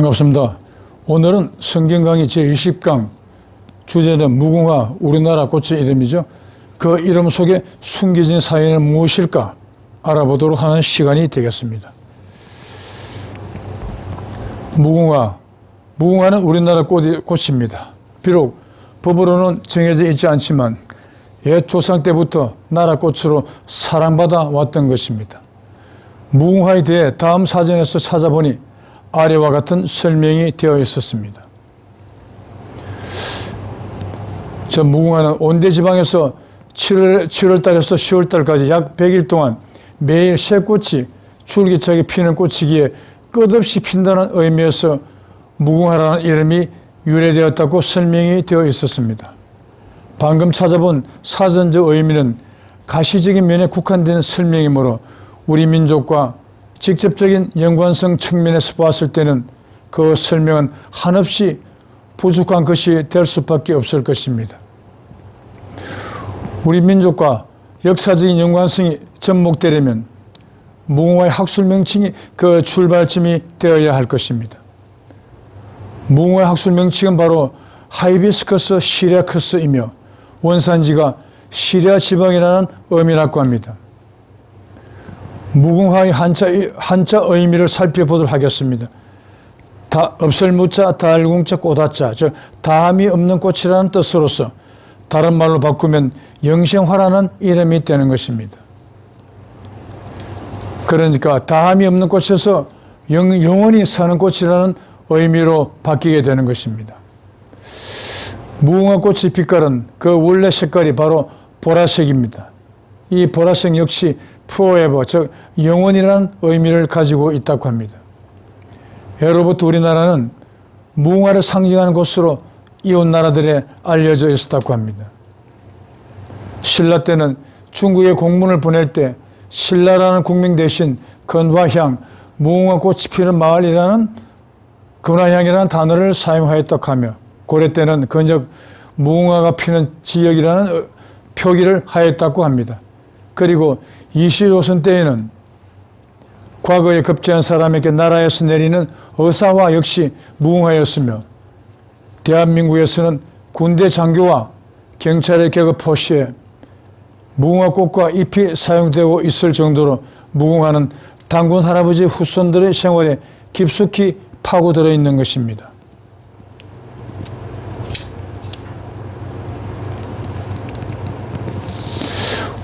반갑습니다. 오늘은 성경 강의 제20강 주제는 무궁화 우리나라 꽃의 이름이죠. 그 이름 속에 숨겨진 사연은 무엇일까 알아보도록 하는 시간이 되겠습니다. 무궁화 무궁화는 우리나라 꽃이, 꽃입니다. 비록 법으로는 정해져 있지 않지만 옛 조상 때부터 나라 꽃으로 사랑받아 왔던 것입니다. 무궁화에 대해 다음 사전에서 찾아보니 아래와 같은 설명이 되어 있었습니다. 저 무궁화는 온대 지방에서 7월, 7월 달에서 10월 달까지 약 100일 동안 매일 새 꽃이 줄기차게 피는 꽃이기에 끝없이 핀다는 의미에서 무궁화라는 이름이 유래되었다고 설명이 되어 있었습니다. 방금 찾아본 사전적 의미는 가시적인 면에 국한된 설명이므로 우리 민족과 직접적인 연관성 측면에서 봤을 때는 그 설명은 한없이 부족한 것이 될 수밖에 없을 것입니다. 우리 민족과 역사적인 연관성이 접목되려면 무궁화의 학술 명칭이 그 출발점이 되어야 할 것입니다. 무궁화의 학술 명칭은 바로 하이비스커스 시리아크스이며 원산지가 시리아 지방이라는 의미라고 합니다. 무궁화의 한자, 한자 의미를 살펴보도록 하겠습니다. 다, 없을 무자, 달궁자, 꽃화자, 즉 다함이 없는 꽃이라는 뜻으로서 다른 말로 바꾸면 영생화라는 이름이 되는 것입니다. 그러니까 다함이 없는 꽃에서 영, 영원히 사는 꽃이라는 의미로 바뀌게 되는 것입니다. 무궁화 꽃의 빛깔은 그 원래 색깔이 바로 보라색입니다. 이 보라색 역시 forever, 즉 영원이라는 의미를 가지고 있다고 합니다. 예로부터 우리나라는 무궁화를 상징하는 곳으로 이웃 나라들에 알려져 있었다고 합니다. 신라 때는 중국에 공문을 보낼 때 신라라는 국명 대신 건화향, 무궁화 꽃이 피는 마을이라는 건화향이라는 단어를 사용하였다고 하며 고려 때는 건적 무궁화가 피는 지역이라는 표기를 하였다고 합니다. 그리고 이시조선 때에는 과거에 급제한 사람에게 나라에서 내리는 의사화 역시 무궁화였으며 대한민국에서는 군대 장교와 경찰의 계급 표시에 무궁화꽃과 잎이 사용되고 있을 정도로 무궁화는 당군 할아버지 후손들의 생활에 깊숙이 파고들어 있는 것입니다.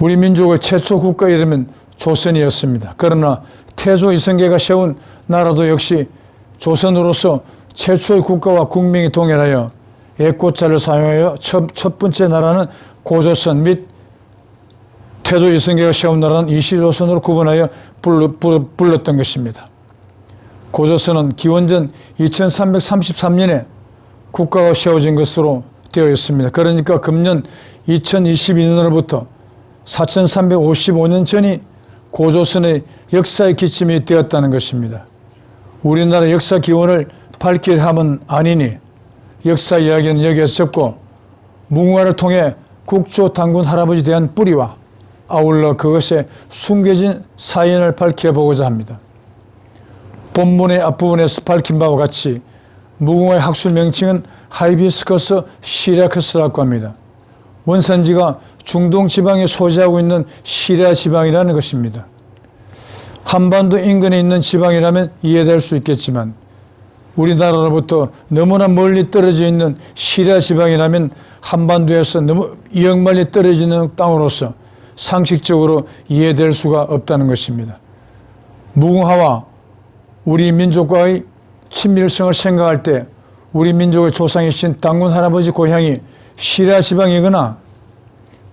우리 민족의 최초 국가 이름은 조선이었습니다. 그러나 태조 이성계가 세운 나라도 역시 조선으로서 최초의 국가와 국민이 동일하여 애꽃자를 사용하여 첫, 첫 번째 나라는 고조선 및 태조 이성계가 세운 나라는 이시조선으로 구분하여 불러, 불렀던 것입니다. 고조선은 기원전 2333년에 국가가 세워진 것으로 되어 있습니다. 그러니까 금년 2022년으로부터 4355년 전이 고조선의 역사의 기점이 되었다는 것입니다. 우리나라 역사 기원을 밝힐 함은 아니니 역사 이야기는 여기에서 접고 무궁화를 통해 국조 당군 할아버지 대한 뿌리와 아울러 그것의 숨겨진 사연을 밝혀보고자 합니다. 본문의 앞부분에서 밝힌 바와 같이 무궁화의 학술 명칭은 하이비스커스 시리아크스라고 합니다. 원산지가 중동 지방에 소재하고 있는 시리아 지방이라는 것입니다. 한반도 인근에 있는 지방이라면 이해될 수 있겠지만 우리나라로부터 너무나 멀리 떨어져 있는 시리아 지방이라면 한반도에서 너무 영 멀리 떨어지는 땅으로서 상식적으로 이해될 수가 없다는 것입니다. 무궁화와 우리 민족과의 친밀성을 생각할 때 우리 민족의 조상이신 당군 할아버지 고향이 시리아 지방이거나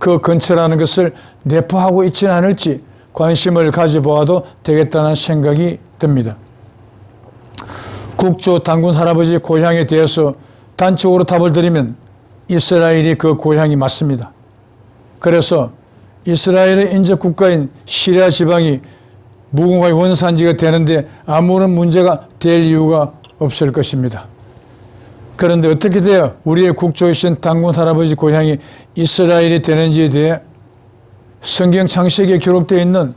그 근처라는 것을 내포하고 있지는 않을지 관심을 가져보아도 되겠다는 생각이 듭니다. 국조 당군 할아버지 고향에 대해서 단적으로 답을 드리면 이스라엘이 그 고향이 맞습니다. 그래서 이스라엘의 인접 국가인 시리아 지방이 무궁화의 원산지가 되는데 아무런 문제가 될 이유가 없을 것입니다. 그런데 어떻게 돼요? 우리의 국조이신 당군 할아버지 고향이 이스라엘이 되는지에 대해 성경 창세기에 기록되어 있는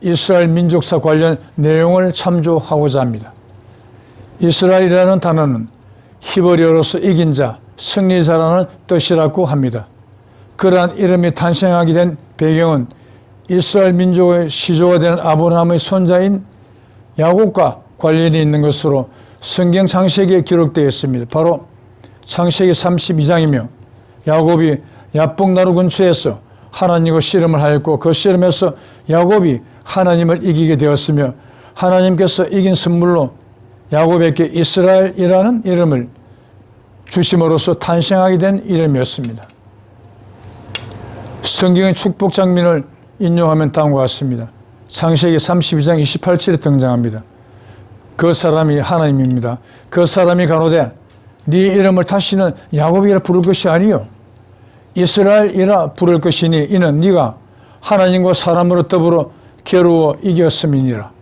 이스라엘 민족사 관련 내용을 참조하고자 합니다. 이스라엘이라는 단어는 히브리어로서 이긴 자, 승리자라는 뜻이라고 합니다. 그러한 이름이 탄생하게 된 배경은 이스라엘 민족의 시조가 되는 아브라함의 손자인 야곱과 관련이 있는 것으로 성경 창세기에 기록되어 있습니다. 바로 창세기 32장이며 야곱이 야복나루 근처에서 하나님과 씨름을 하였고 그 씨름에서 야곱이 하나님을 이기게 되었으며 하나님께서 이긴 선물로 야곱에게 이스라엘이라는 이름을 주심으로써 탄생하게 된 이름이었습니다. 성경의 축복 장면을 인용하면 다음과 같습니다. 창세기 32장 28절에 등장합니다. 그 사람이 하나님입니다. 그 사람이 가로되 네 이름을 다시는 야곱이라 부를 것이 아니요 이스라엘이라 부를 것이니 이는 네가 하나님과 사람으로 더불어 겨루어 이겼음이니라.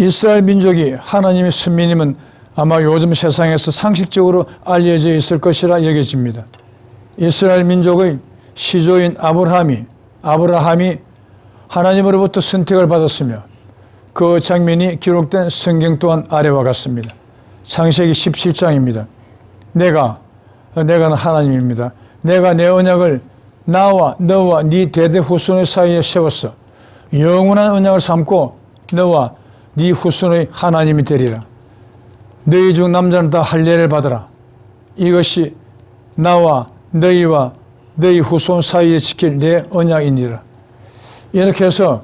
이스라엘 민족이 하나님의 선민임은 아마 요즘 세상에서 상식적으로 알려져 있을 것이라 여겨집니다. 이스라엘 민족의 시조인 아브라함이 아브라함이 하나님으로부터 선택을 받았으며 그 장면이 기록된 성경 또한 아래와 같습니다. 창세기 17장입니다. 내가 내가 하나님입니다. 내가 내 언약을 나와 너와 네 대대 후손의 사이에 세웠어. 영원한 언약을 삼고 너와 네 후손의 하나님이 되리라. 너희 중 남자는 다 할례를 받으라. 이것이 나와 너희와 너희 후손 사이에 지킬 내 언약이니라. 이렇게 해서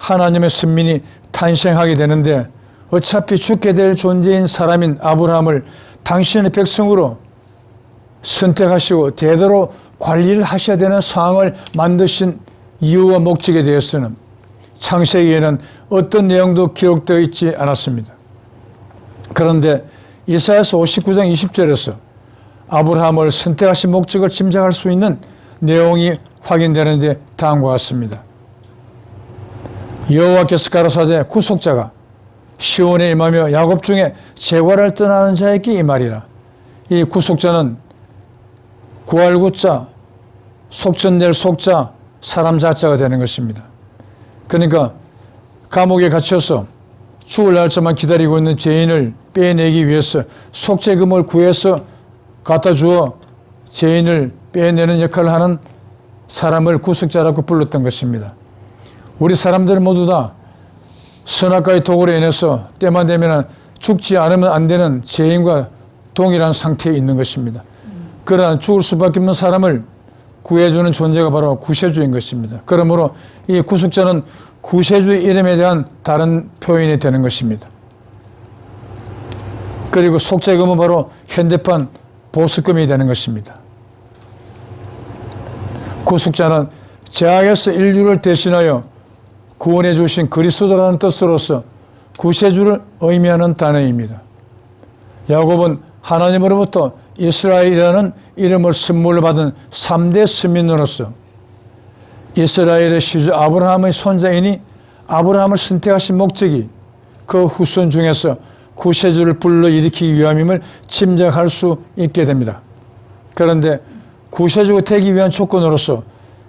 하나님의 선민이 탄생하게 되는데 어차피 죽게 될 존재인 사람인 아브라함을 당신의 백성으로 선택하시고 대대로 관리를 하셔야 되는 상황을 만드신 이유와 목적에 대해서는 창세기에는 어떤 내용도 기록되어 있지 않았습니다. 그런데 이사야서 59장 20절에서 아브라함을 선택하신 목적을 짐작할 수 있는 내용이 확인되는데 다음과 같습니다. 여호와께서 가라사대 구속자가 시온에 임하며 야곱 중에 재활을 떠나는 자에게 이 말이라. 이 구속자는 구할구자, 속전낼 속자, 사람 자자가 되는 것입니다. 그러니까 감옥에 갇혀서 죽을 날짜만 기다리고 있는 죄인을 빼내기 위해서 속죄금을 구해서 갖다 주어 죄인을 빼내는 역할을 하는 사람을 구속자라고 불렀던 것입니다. 우리 사람들 모두 다 선악과의 도구로 인해서 때만 되면 죽지 않으면 안 되는 죄인과 동일한 상태에 있는 것입니다. 그러한 죽을 수밖에 없는 사람을 구해주는 존재가 바로 구세주인 것입니다. 그러므로 이 구속자는 구세주의 이름에 대한 다른 표현이 되는 것입니다. 그리고 속죄금은 바로 현대판 보수금이 되는 것입니다. 구속자는 죄악에서 인류를 대신하여 구원해 주신 그리스도라는 뜻으로서 구세주를 의미하는 단어입니다. 야곱은 하나님으로부터 이스라엘이라는 이름을 선물로 받은 3대 스민으로서 이스라엘의 시주 아브라함의 손자이니 아브라함을 선택하신 목적이 그 후손 중에서 구세주를 불러일으키기 위함임을 짐작할 수 있게 됩니다. 그런데 구세주가 되기 위한 조건으로서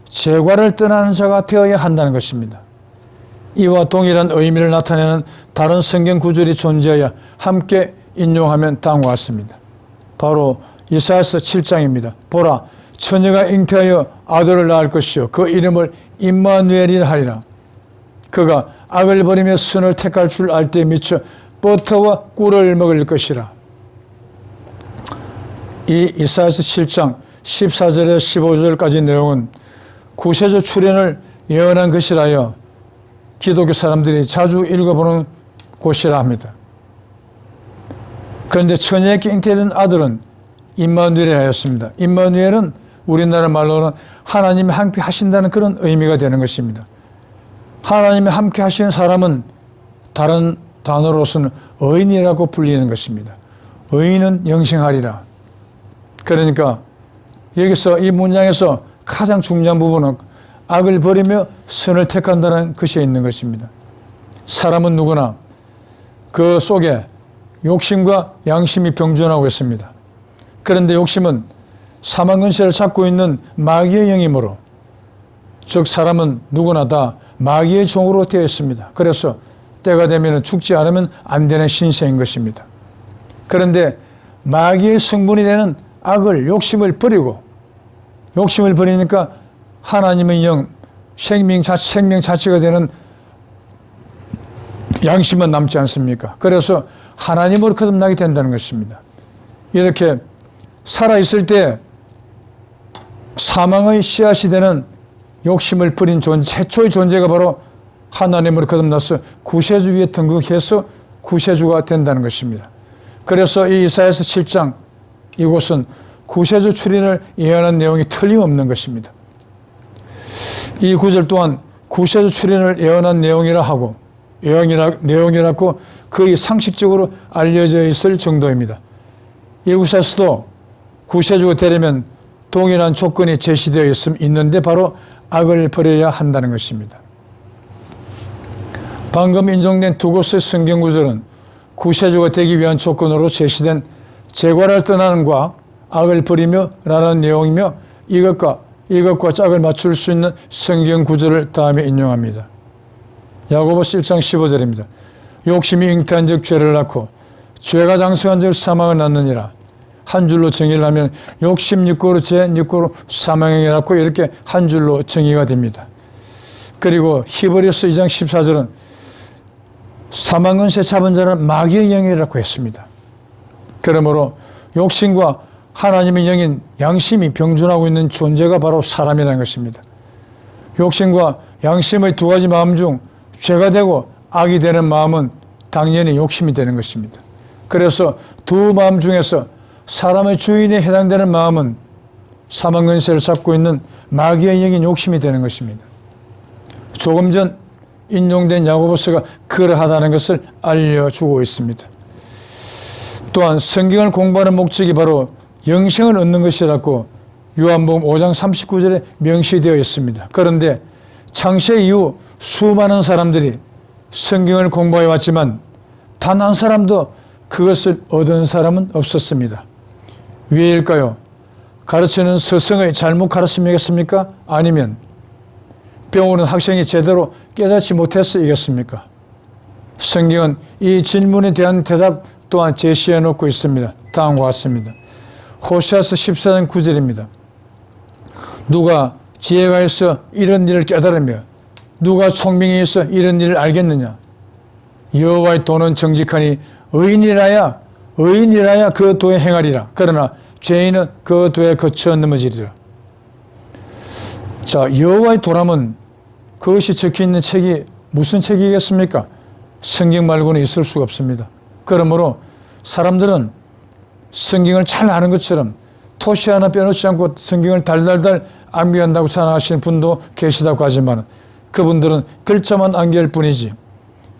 재과를 떠나는 자가 되어야 한다는 것입니다. 이와 동일한 의미를 나타내는 다른 성경 구절이 존재하여 함께 인용하면 다음과 같습니다. 바로 이사야서 7장입니다. 보라 처녀가 잉태하여 아들을 낳을 것이요 그 이름을 임마누엘이라 하리라. 그가 악을 버리며 선을 택할 줄 알때 미쳐 버터와 꿀을 먹을 것이라. 이 이사야서 7장 14절에서 15절까지 내용은 구세주 출현을 예언한 것이라여 기독교 사람들이 자주 읽어보는 곳이라 합니다. 그런데 처녀에게 잉태된 아들은 임마누엘이 하였습니다. 임마누엘은 우리나라 말로는 하나님이 함께 하신다는 그런 의미가 되는 것입니다. 하나님이 함께 하시는 사람은 다른 단어로서는 의인이라고 불리는 것입니다. 의인은 영생하리라. 그러니까 여기서 이 문장에서 가장 중요한 부분은 악을 버리며 선을 택한다는 것이 있는 것입니다. 사람은 누구나 그 속에 욕심과 양심이 병존하고 있습니다. 그런데 욕심은 사망 근세를 찾고 있는 마귀의 영이므로 즉 사람은 누구나 다 마귀의 종으로 되어 있습니다. 그래서 때가 되면 죽지 않으면 안 되는 신세인 것입니다. 그런데 마귀의 성분이 되는 악을 욕심을 버리고 욕심을 버리니까 하나님의 영 생명 자 생명 자체가 되는 양심은 남지 않습니까? 그래서 하나님으로 거듭나게 된다는 것입니다. 이렇게 살아 있을 때 사망의 씨앗이 되는 욕심을 버린 존재, 최초의 존재가 바로 하나님으로 거듭나서 구세주 위에 등극해서 구세주가 된다는 것입니다. 그래서 이 이사야서 7장 이곳은 구세주 출인을 예언한 내용이 틀림없는 것입니다. 이 구절 또한 구세주 출인을 예언한 내용이라 하고 예언이라, 내용이라고 거의 상식적으로 알려져 있을 정도입니다. 이곳에서도 구세주가 되려면 동일한 조건이 제시되어 있음, 있는데 바로 악을 버려야 한다는 것입니다. 방금 인용된 두 곳의 성경 구절은 구세주가 되기 위한 조건으로 제시된 재관을 떠나는과 악을 버리며 라는 내용이며 이것과 이것과 짝을 맞출 수 있는 성경 구절을 다음에 인용합니다. 야고보서 1장 15절입니다. 욕심이 잉태한 적 죄를 낳고 죄가 장성한 적 사망을 낳느니라. 한 줄로 정의를 하면 욕심 육고로 죄 육고로 사망이 낳고 이렇게 한 줄로 정의가 됩니다. 그리고 히브리서 2장 14절은 사망은세 잡은 자는 마귀의 영이라고 했습니다. 그러므로 욕심과 하나님의 영인 양심이 병존하고 있는 존재가 바로 사람이라는 것입니다. 욕심과 양심의 두 가지 마음 중 죄가 되고 악이 되는 마음은 당연히 욕심이 되는 것입니다. 그래서 두 마음 중에서 사람의 주인에 해당되는 마음은 사망 근세를 잡고 있는 마귀의 영인 욕심이 되는 것입니다. 조금 전 인용된 야고보스가 그러하다는 것을 알려주고 있습니다. 또한 성경을 공부하는 목적이 바로 영생을 얻는 것이라고 요한복음 5장 39절에 명시되어 있습니다. 그런데 창세 이후 수많은 사람들이 성경을 공부해 왔지만 단 한 사람도 그것을 얻은 사람은 없었습니다. 왜일까요? 가르치는 스승의 잘못 가르침이겠습니까? 아니면 배우는 학생이 제대로 깨닫지 못해서이겠습니까? 성경은 이 질문에 대한 대답 또한 제시해 놓고 있습니다. 다음과 같습니다. 호시아서 14장 9절입니다. 누가 지혜가 있어 이런 일을 깨달으며 누가聪明이 있어 이런 일을 알겠느냐? 여호와의 도는 정직하니 의인이라야 의인이라야 그 도에 행하리라. 그러나 죄인은 그 도에 거쳐 넘어지리라. 자, 여호와의 도람은 그것이 적혀 있는 책이 무슨 책이겠습니까? 성경 말고는 있을 수가 없습니다. 그러므로 사람들은 성경을 잘 아는 것처럼 토시 하나 빼놓지 않고 성경을 달달달 암기한다고 생각하시는 분도 계시다고 하지만 그분들은 글자만 암기할 뿐이지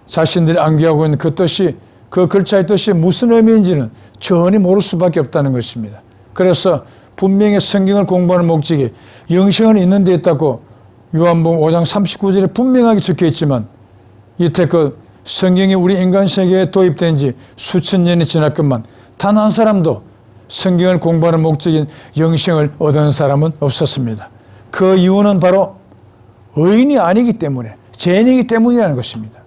자신들이 암기하고 있는 그 뜻이 그 글자의 뜻이 무슨 의미인지는 전혀 모를 수밖에 없다는 것입니다. 그래서 분명히 성경을 공부하는 목적이 영생은 있는 데 있다고 요한복음 5장 39절에 분명하게 적혀 있지만 이태껏 성경이 우리 인간 세계에 도입된 지 수천 년이 지났건만 단 한 사람도 성경을 공부하는 목적인 영생을 얻은 사람은 없었습니다. 그 이유는 바로 의인이 아니기 때문에 죄인이기 때문이라는 것입니다.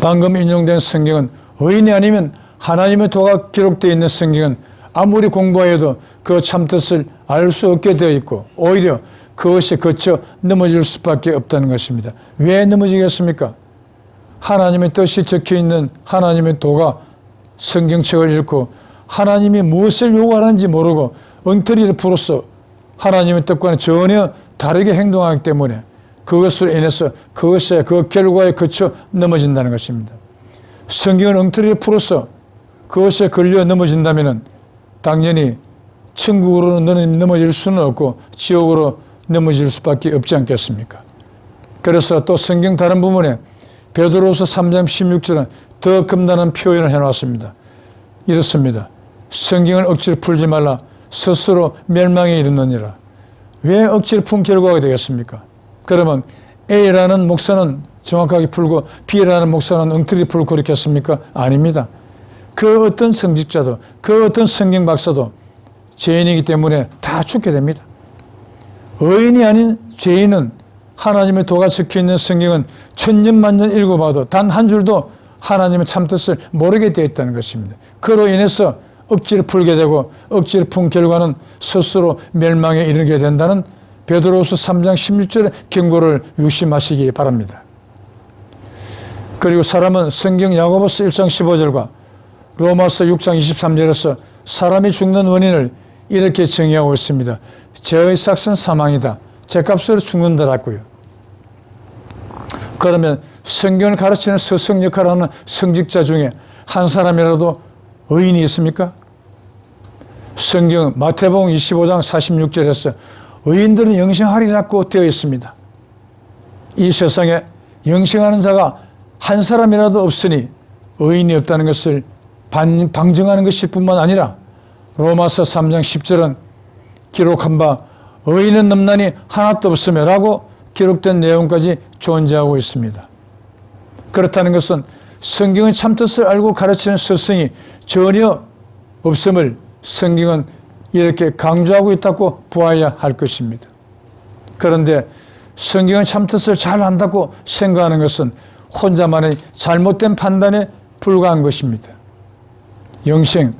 방금 인용된 성경은 의인이 아니면 하나님의 도가 기록되어 있는 성경은 아무리 공부하여도 그 참뜻을 알 수 없게 되어 있고 오히려 그것이 거쳐 넘어질 수밖에 없다는 것입니다. 왜 넘어지겠습니까? 하나님의 뜻이 적혀 있는 하나님의 도가 성경책을 읽고 하나님이 무엇을 요구하는지 모르고 엉터리를 풀어서 하나님의 뜻과는 전혀 다르게 행동하기 때문에 그것으로 인해서 그것에 그 결과에 거쳐 넘어진다는 것입니다. 성경을 엉터리를 풀어서 그것에 걸려 넘어진다면 당연히 천국으로 넘어질 수는 없고 지옥으로 넘어질 수밖에 없지 않겠습니까? 그래서 또 성경 다른 부분에 베드로서 3장 16절은 더 금단한 표현을 해놨습니다. 이렇습니다. 성경을 억지로 풀지 말라 스스로 멸망에 이르느니라. 왜 억지로 푼 결과가 되겠습니까? 그러면 A라는 목사는 정확하게 풀고 B라는 목사는 엉터리 풀고 그렇겠습니까? 아닙니다. 그 어떤 성직자도 그 어떤 성경 박사도 죄인이기 때문에 다 죽게 됩니다. 의인이 아닌 죄인은 하나님의 도가 적혀 있는 성경은 천년 만년 읽어봐도 단 한 줄도 하나님의 참뜻을 모르게 되어 있다는 것입니다. 그로 인해서 억지로 풀게 되고 억지로 푼 결과는 스스로 멸망에 이르게 된다는 베드로후서 3장 16절의 경고를 유심하시기 바랍니다. 그리고 사람은 성경 야고보서 1장 15절과 로마서 6장 23절에서 사람이 죽는 원인을 이렇게 정의하고 있습니다. 죄의 삭은 사망이다. 죄값으로 죽는다라고요. 그러면 성경을 가르치는 스승 역할을 하는 성직자 중에 한 사람이라도 의인이 있습니까? 성경 마태복음 25장 46절에서 의인들은 영생하리라고 되어 있습니다. 이 세상에 영생하는 자가 한 사람이라도 없으니 의인이 없다는 것을 반- 방증하는 것일 뿐만 아니라 로마서 3장 10절은 기록한 바 의인은 넘나니 하나도 없으며 라고 기록된 내용까지 존재하고 있습니다. 그렇다는 것은 성경의 참뜻을 알고 가르치는 스승이 전혀 없음을 성경은 이렇게 강조하고 있다고 보아야 할 것입니다. 그런데 성경의 참뜻을 잘 안다고 생각하는 것은 혼자만의 잘못된 판단에 불과한 것입니다. 영생,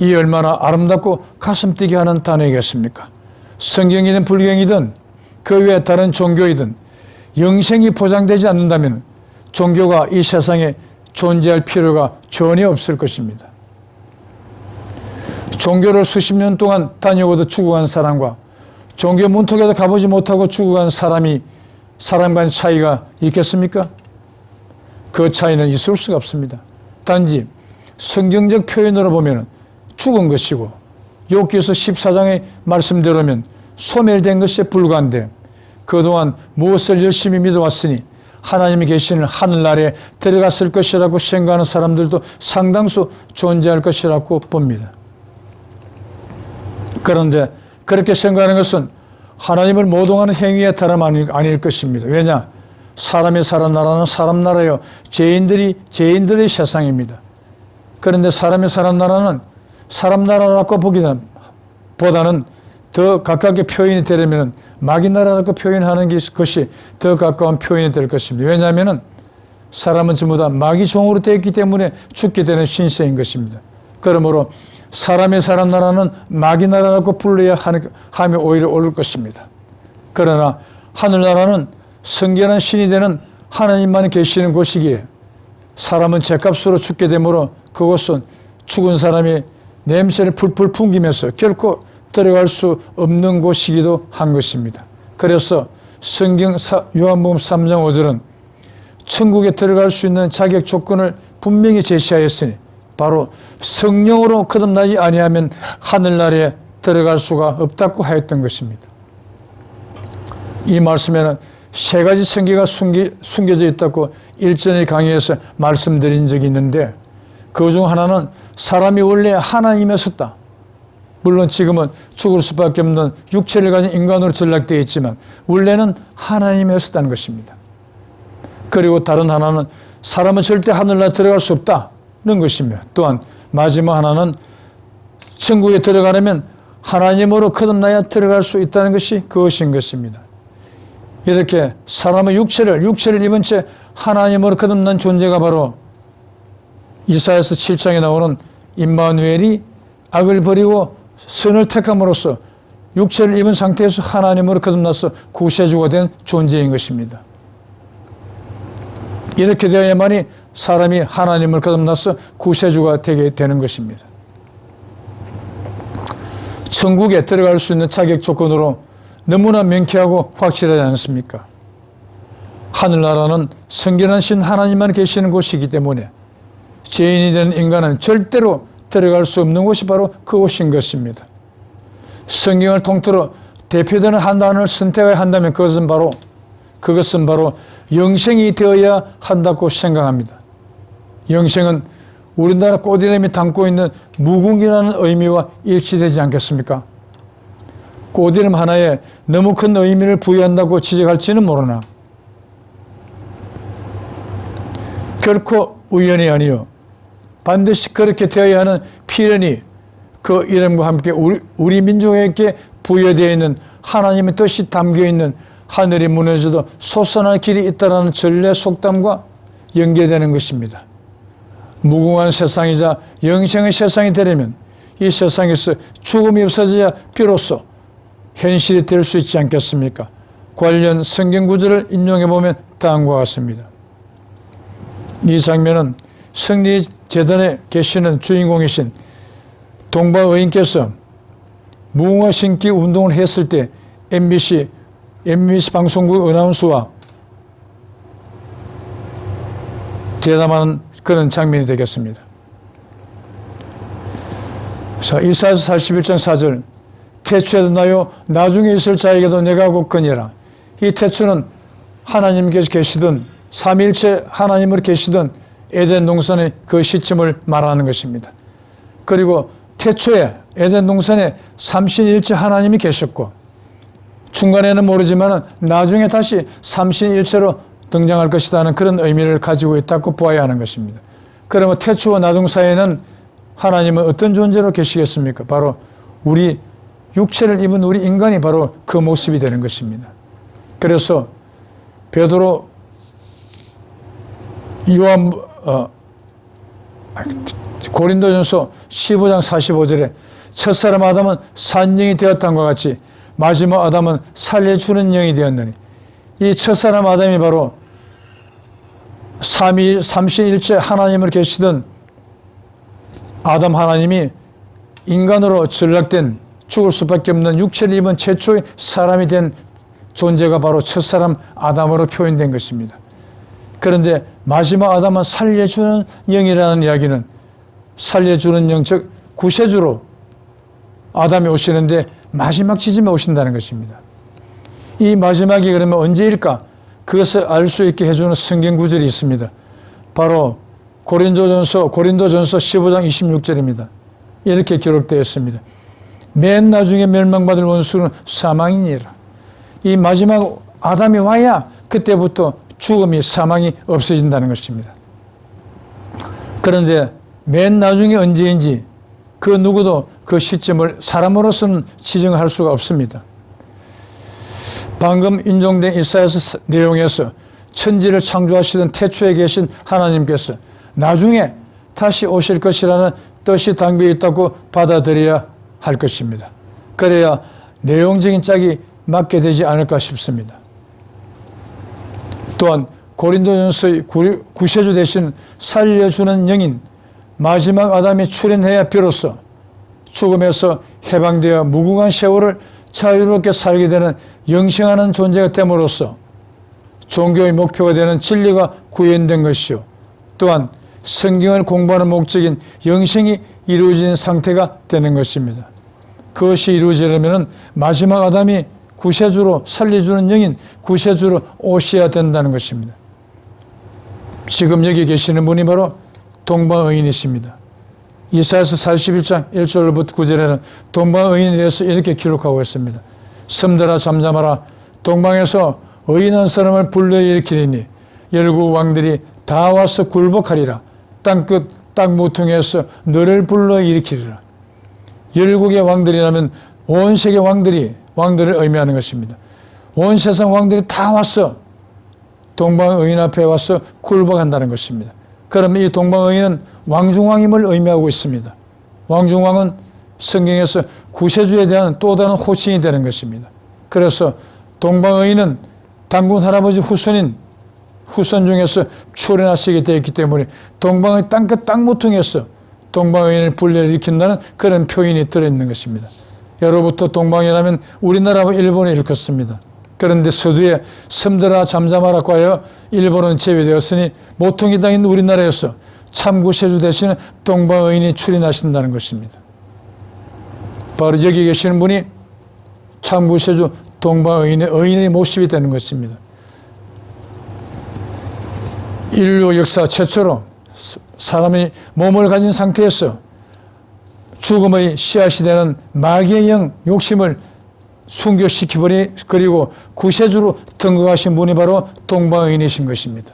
이 얼마나 아름답고 가슴 뛰게 하는 단어이겠습니까? 성경이든 불경이든 그 외 다른 종교이든 영생이 보장되지 않는다면 종교가 이 세상에 존재할 필요가 전혀 없을 것입니다. 종교를 수십 년 동안 다녀오도 죽어간 사람과 종교 문턱에도 가보지 못하고 죽어간 사람이 사람 간 차이가 있겠습니까? 그 차이는 있을 수가 없습니다. 단지 성경적 표현으로 보면 죽은 것이고 욥기서 14장의 말씀대로면 소멸된 것에 불과한데 그동안 무엇을 열심히 믿어왔으니 하나님이 계시는 하늘나라에 들어갔을 것이라고 생각하는 사람들도 상당수 존재할 것이라고 봅니다. 그런데 그렇게 생각하는 것은 하나님을 모독하는 행위에 따름 아닐, 아닐 것입니다. 왜냐? 사람이 사람 나라는 사람 나라요. 죄인들이 죄인들의 세상입니다. 그런데 사람이 사람 나라는 사람 나라라고 보기는 보다는 더 가깝게 표현이 되려면 마귀 나라라고 표현하는 것이 더 가까운 표현이 될 것입니다. 왜냐하면 사람은 전부 다 마귀 종으로 되어 있기 때문에 죽게 되는 신세인 것입니다. 그러므로 사람의 사람 나라는 마귀 나라라고 불러야 함이 오히려 옳을 것입니다. 그러나 하늘 나라는 성결한 신이 되는 하나님만이 계시는 곳이기에 사람은 죄값으로 죽게 되므로 그곳은 죽은 사람이 냄새를 풀풀 풍기면서 결코 들어갈 수 없는 곳이기도 한 것입니다. 그래서 성경 요한복음 3장 5절은 천국에 들어갈 수 있는 자격 조건을 분명히 제시하였으니 바로 성령으로 거듭나지 아니하면 하늘나라에 들어갈 수가 없다고 하였던 것입니다. 이 말씀에는 세 가지 숨기, 숨겨져 있다고 일전의 강의에서 말씀드린 적이 있는데 그 중 하나는 사람이 원래 하나님이었었다. 물론 지금은 죽을 수밖에 없는 육체를 가진 인간으로 전락되어 있지만 원래는 하나님이었다는 것입니다. 그리고 다른 하나는 사람은 절대 하늘나라 들어갈 수 없다는 것이며 또한 마지막 하나는 천국에 들어가려면 하나님으로 거듭나야 들어갈 수 있다는 것이 그것인 것입니다. 이렇게 사람의 육체를 육체를 입은 채 하나님으로 거듭난 존재가 바로 이사야서 7장에 나오는 임마누엘이 악을 버리고 선을 택함으로써 육체를 입은 상태에서 하나님으로 거듭나서 구세주가 된 존재인 것입니다. 이렇게 되어야만이 사람이 하나님을 거듭나서 구세주가 되게 되는 것입니다. 천국에 들어갈 수 있는 자격 조건으로 너무나 명쾌하고 확실하지 않습니까? 하늘나라는 성결한 신 하나님만 계시는 곳이기 때문에 죄인이 되는 인간은 절대로 들어갈 수 없는 곳이 바로 그곳인 것입니다. 성경을 통틀어 대표되는 한 단어를 선택해야 한다면 그것은 바로 그것은 바로 영생이 되어야 한다고 생각합니다. 영생은 우리나라 꽃이름이 담고 있는 무궁이라는 의미와 일치되지 않겠습니까? 꽃이름 하나에 너무 큰 의미를 부여한다고 지적할지는 모르나 결코 우연이 아니요 반드시 그렇게 되어야 하는 필연이 그 이름과 함께 우리, 우리 민족에게 부여되어 있는 하나님의 뜻이 담겨 있는 하늘이 무너져도 솟아날 길이 있다라는 전례 속담과 연계되는 것입니다. 무궁한 세상이자 영생의 세상이 되려면 이 세상에서 죽음이 없어져야 비로소 현실이 될 수 있지 않겠습니까? 관련 성경 구절을 인용해 보면 다음과 같습니다. 이 장면은 승리 재단에 계시는 주인공이신 동바 의인께서 무궁화 신기 운동을 했을 때 MBC MBC 방송국 아나운서와 대담하는 그런 장면이 되겠습니다. 자, 이사야서 41장 4절 태초에도 나요 나중에 있을 자에게도 내가 굳거니라 이 태초는 하나님께서 계시던 삼일체 하나님을 계시던 에덴 동산의 그 시점을 말하는 것입니다. 그리고 태초에 에덴 동산에 삼신일체 하나님이 계셨고 중간에는 모르지만 나중에 다시 삼신일체로 등장할 것이라는 그런 의미를 가지고 있다고 보아야 하는 것입니다. 그러면 태초와 나중 사이에는 하나님은 어떤 존재로 계시겠습니까? 바로 우리 육체를 입은 우리 인간이 바로 그 모습이 되는 것입니다. 그래서 베드로 요한 어, 고린도전서 15장 45절에 첫사람 아담은 산영이 되었다는 것 같이 마지막 아담은 살려주는 영이 되었느니 이 첫사람 아담이 바로 삼위 삼신일체 하나님을 계시던 아담 하나님이 인간으로 전락된 죽을 수밖에 없는 육체를 입은 최초의 사람이 된 존재가 바로 첫사람 아담으로 표현된 것입니다. 그런데 마지막 아담은 살려주는 영이라는 이야기는 살려주는 영, 즉 구세주로 아담이 오시는데 마지막 지점에 오신다는 것입니다. 이 마지막이 그러면 언제일까? 그것을 알 수 있게 해주는 성경 구절이 있습니다. 바로 고린도전서 고린도전서 15장 26절입니다. 이렇게 기록되어 있습니다. 맨 나중에 멸망받을 원수는 사망이니라. 이 마지막 아담이 와야 그때부터 죽음이 사망이 없어진다는 것입니다. 그런데 맨 나중에 언제인지 그 누구도 그 시점을 사람으로서는 지정할 수가 없습니다. 방금 인용된 이사야서 내용에서 천지를 창조하시던 태초에 계신 하나님께서 나중에 다시 오실 것이라는 뜻이 담겨 있다고 받아들여야 할 것입니다. 그래야 내용적인 짝이 맞게 되지 않을까 싶습니다. 또한 고린도전서의 구세주 대신 살려주는 영인 마지막 아담이 출현해야 비로소 죽음에서 해방되어 무궁한 세월을 자유롭게 살게 되는 영생하는 존재가 됨으로써 종교의 목표가 되는 진리가 구현된 것이요. 또한 성경을 공부하는 목적인 영생이 이루어진 상태가 되는 것입니다. 그것이 이루어지려면 마지막 아담이 구세주로 살려주는 영인 구세주로 오셔야 된다는 것입니다. 지금 여기 계시는 분이 바로 동방의인이십니다. 이사야서 41장 1절부터 9절에는 동방의인에 대해서 이렇게 기록하고 있습니다. 섬들아 잠잠하라 동방에서 의인한 사람을 불러일으키리니 열국 왕들이 다 와서 굴복하리라 땅끝 땅 모퉁이에서 너를 불러일으키리라 열국의 왕들이라면 온 세계 왕들이 왕들을 의미하는 것입니다. 온 세상 왕들이 다 와서 동방의인 앞에 와서 굴복한다는 것입니다. 그러면 이 동방의인은 왕중왕임을 의미하고 있습니다. 왕중왕은 성경에서 구세주에 대한 또 다른 호칭이 되는 것입니다. 그래서 동방의인은 당군 할아버지 후손인 후손 중에서 출현하시게 되어 있기 때문에 동방의 땅끝 땅모퉁이에서 동방의인을 불러일으킨다는 그런 표현이 들어있는 것입니다. 예로부터 동방이라면 우리나라와 일본을 일컫습니다. 그런데 서두에 섬들아 잠잠하라고 하여 일본은 제외되었으니 모퉁이 땅인 우리나라에서 참구세주 대신에 동방의인이 출현하신다는 것입니다. 바로 여기 계시는 분이 참구세주 동방의인의 의인의 모습이 되는 것입니다. 인류 역사 최초로 사람이 몸을 가진 상태에서 죽음의 씨앗이 되는 마귀의 영 욕심을 순교시키버리 그리고 구세주로 등극하신 분이 바로 동방의인이신 것입니다.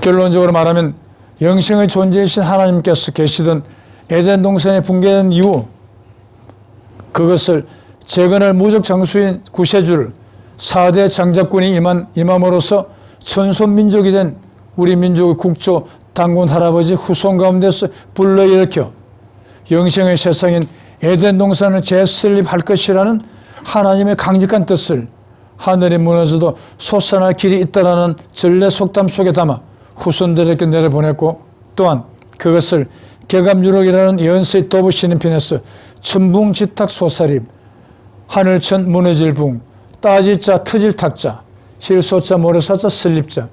결론적으로 말하면 영생의 존재이신 하나님께서 계시던 에덴 동산에 붕괴된 이후 그것을 재건할 무적 장수인 구세주를 4대 장작군이 임한, 임함으로써 천손민족이 된 우리 민족의 국조 당군 할아버지 후손 가운데서 불러일으켜 영생의 세상인 에덴 동산을 재설립할 것이라는 하나님의 강력한 뜻을 하늘이 무너져도 솟아날 길이 있다라는 전래 속담 속에 담아 후손들에게 내려보냈고 또한 그것을 개감유록이라는 연세의 도부시는 편에서 천붕지탁 소사립 하늘천 무너질 붕 따지자 터질 탁자 힐소자 모래사자 설립자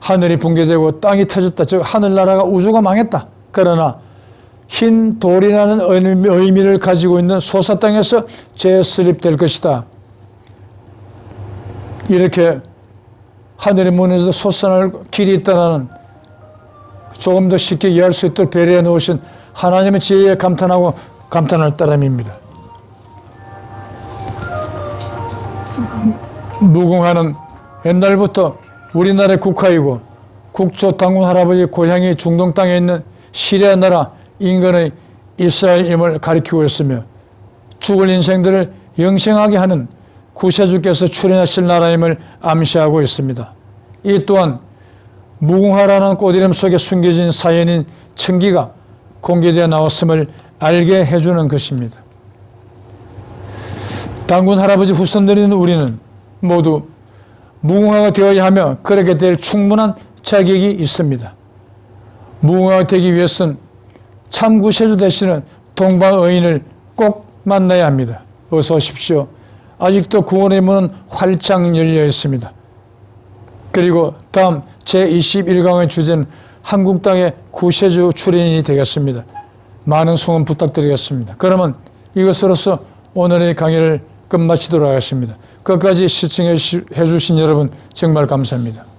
하늘이 붕괴되고 땅이 터졌다. 즉 하늘나라가 우주가 망했다. 그러나 흰 돌이라는 의미- 의미를 가지고 있는 소사 땅에서 재설립될 것이다. 이렇게 하늘이 무너져서 솟아날 길이 있다는 조금 더 쉽게 이해할 수 있도록 배려해 놓으신 하나님의 지혜에 감탄하고 감탄할 따름입니다. 무궁화는 옛날부터 우리나라의 국화이고 국조 당군 할아버지 고향이 중동 땅에 있는 시리아 나라 인근의 이스라엘임을 가리키고 있으며 죽을 인생들을 영생하게 하는 구세주께서 출현하실 나라임을 암시하고 있습니다. 이 또한 무궁화라는 꽃 이름 속에 숨겨진 사연인 청기가 공개되어 나왔음을 알게 해주는 것입니다. 당군 할아버지 후손들인 우리는 모두 무궁화가 되어야 하며 그렇게 될 충분한 자격이 있습니다. 무궁화가 되기 위해서는 참 구세주 되시는 동방의인을 꼭 만나야 합니다. 어서 오십시오. 아직도 구원의 문은 활짝 열려 있습니다. 그리고 다음 제21강의 주제는 한국 땅의 구세주 출연이 되겠습니다. 많은 수원 부탁드리겠습니다. 그러면 이것으로서 오늘의 강의를 끝마치도록 하겠습니다. 끝까지 시청해 주신 여러분 정말 감사합니다.